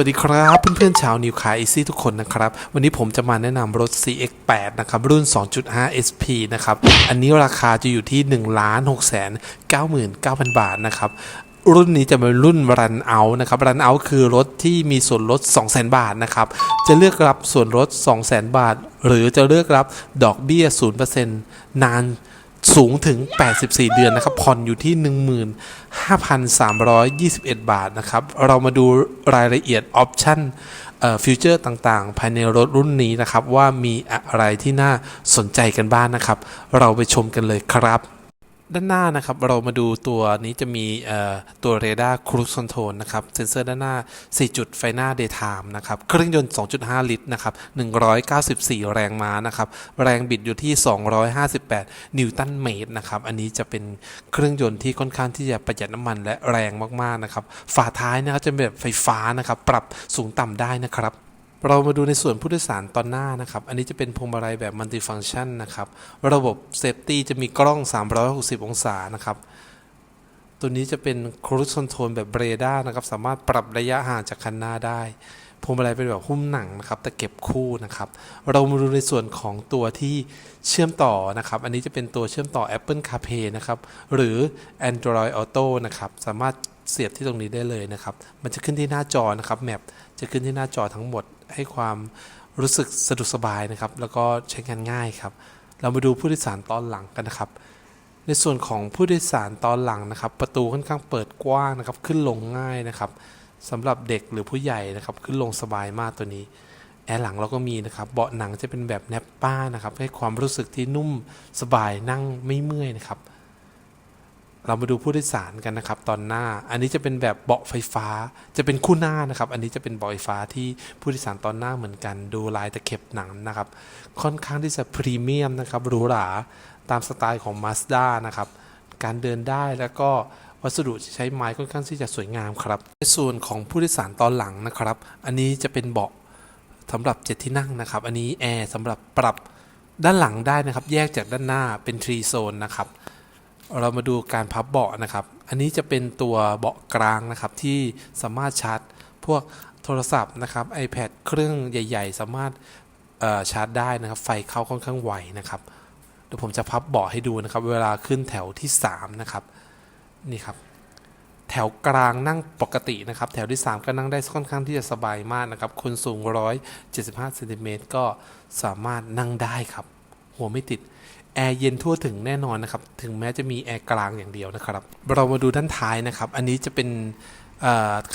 วัสดีครับเพื่อนๆชาวนิวคายอีซี่ทุกคนนะครับ วันนี้ผมจะมาแนะนำรถ CX8 นะครับรุ่น 2.5 SP นะครับ อันนี้ราคาจะอยู่ที่1 6 9 9 0 0 0 บาทนะครับรุ่นนี้จะเป็นรุ่นรันเอานะครับรันเอาคือรถที่มีส่วนลด 200,000 บาทนะครับ จะเลือกรับส่วนลด 200,000 บาท หรือจะเลือกรับดอกเบี้ย 0%นาน สูงถึง 84 เดือนนะครับ ผ่อนอยู่ที่ 15,321 บาทนะครับ เรามาดูรายละเอียดออปชั่นฟิวเจอร์ต่างๆ ภายในรถรุ่นนี้นะครับ ว่ามีอะไรที่น่าสนใจกันบ้างนะครับ เราไปชมกันเลยครับ ด้านหน้านะครับเรามาดูตัวนี้จะมีตัวเรดาร์ครู e คอนโทรลนะครับเซ็นเซอร์ด้านหน้า 4 จุดไฟหน้า daytime นะครับเครื่องยนต์ 2.5 ลิตรนะครับ194 แรงม้านะครับแรงบิดอยู่ที่ 258 นิวตันเมตรนะครับอันนี้จะเป็นเครื่องยนต์ที่ค่อนข้างที่จะประหยัดน้ำมันและแรงมากๆนะครับฝาท้ายนะครับจะเป็นแบบไฟฟ้านะครับปรับสูงต่ำได้นะครับ เรามาดูในส่วนผู้โดยสารตอนหน้านะครับ อันนี้จะเป็นพวงมาลัยแบบมัลติฟัง c t ชันนะครับ ระบบเซฟตี้จะมีกล้อง 360 องศานะครับ ตัวนี้จะเป็นครู e คอนโทรลแบบเรด้านะครับ สามารถปรับระยะห่างจากคันหน้าได้พวงมาลัยเป็นแบบหุ้มหนังนะครับ แต่เก็บคู่นะครับ เรามาดูในส่วนของตัวที่เชื่อมต่อนะครับ อันนี้จะเป็นตัวเชื่อมต่อ Apple CarPlay นะครับ หรือ Android Auto นะครับ สามารถ เสียบที่ตรงนี้ได้เลยนะครับ มันจะขึ้นที่หน้าจอนะครับแมปจะขึ้นที่หน้าจอทั้งหมด ให้ความรู้สึกสะดวกสบายนะครับ แล้วก็ใช้งานง่ายครับ เรามาดูผู้โดยสารตอนหลังกันนะครับ ในส่วนของผู้โดยสารตอนหลังนะครับ ประตูค่อนข้างเปิดกว้างนะครับ ขึ้นลงง่ายนะครับสำหรับเด็กหรือผู้ใหญ่นะครับ ขึ้นลงสบายมากตัวนี้แอร์หลังเราก็มีนะครับ เบาะหนังจะเป็นแบบแนปป้านะครับ ให้ความรู้สึกที่นุ่มสบายนั่งไม่เมื่อยนะครับ เรามาดูผู้โดยสารกันนะครับ ตอนหน้า อันนี้จะเป็นแบบเบาะไฟฟ้า จะเป็นคู่หน้านะครับ อันนี้จะเป็นเบาะไฟฟ้าที่ผู้โดยสารตอนหน้าเหมือนกัน ดูลายตะเข็บหนังนะครับ ค่อนข้างที่จะพรีเมียมนะครับหรูหราตามสไตล์ของ Mazda นะครับ การเดินได้แล้วก็วัสดุใช้ไม้ค่อนข้างที่จะสวยงามครับ ในส่วนของผู้โดยสารตอนหลังนะครับ อันนี้จะเป็นเบาะสำหรับเจ็ดที่นั่งนะครับ อันนี้แอร์สำหรับปรับด้านหลังได้นะครับ แยกจากด้านหน้าเป็นทรีโซนนะครับ เรามาดูการพับเบาะนะครับ อันนี้จะเป็นตัวเบาะกลางนะครับที่สามารถชาร์จพวกโทรศัพท์นะครับ iPad เครื่องใหญ่ ๆ สามารถชาร์จได้นะครับ ไฟเข้าค่อนข้างไวนะครับเดี๋ยวผมจะพับเบาะให้ดูนะครับ เวลาขึ้นแถวที่ 3 นะครับ นี่ครับ แถวกลางนั่งปกตินะครับ แถวที่ 3 ก็นั่งได้ค่อนข้างที่จะสบายมากนะครับคนสูง 175เซนติเมตรก็สามารถนั่งได้ครับ หัวไม่ติดแอร์เย็นทั่วถึงแน่นอนนะครับ ถึงแม้จะมีแอร์กลางอย่างเดียวนะครับ เรามาดูด้านท้ายนะครับ อันนี้จะเป็น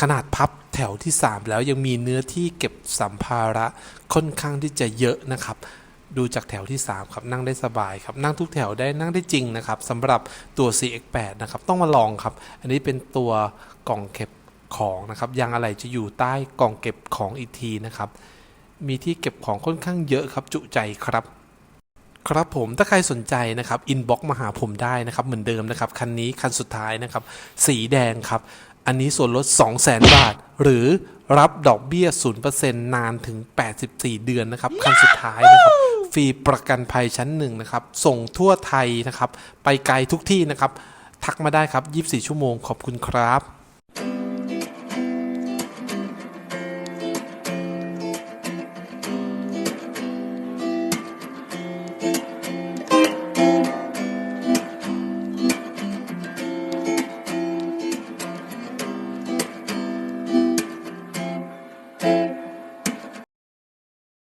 ขนาดพับแถวที่ 3 แล้วยังมีเนื้อที่เก็บสัมภาระค่อนข้างที่จะเยอะนะครับ ดูจากแถวที่ 3 ครับ นั่งได้สบายครับ นั่งทุกแถวได้นั่งได้จริงนะครับสำหรับตัว CX8 นะครับ ต้องมาลองครับ อันนี้เป็นตัวกล่องเก็บของนะครับ ยางอะไหล่จะอยู่ใต้กล่องเก็บของอีกทีนะครับ มีที่เก็บของค่อนข้างเยอะครับจุใจครับ ครับผมถ้าใครสนใจนะครับอินบ็อกมาหาผมได้นะครับเหมือนเดิมนะครับคันนี้คันสุดท้ายนะครับสีแดงครับ อันนี้ส่วนลด 200,000 บาท หรือรับดอกเบี้ย 0%นานถึง 84 เดือนนะครับ คันสุดท้ายนะครับฟรีประกันภัยชั้นหนึ่งนะครับ ส่งทั่วไทยนะครับ ไปไกลทุกที่นะครับ ทักมาได้ครับ 24 ชั่วโมงขอบคุณครับ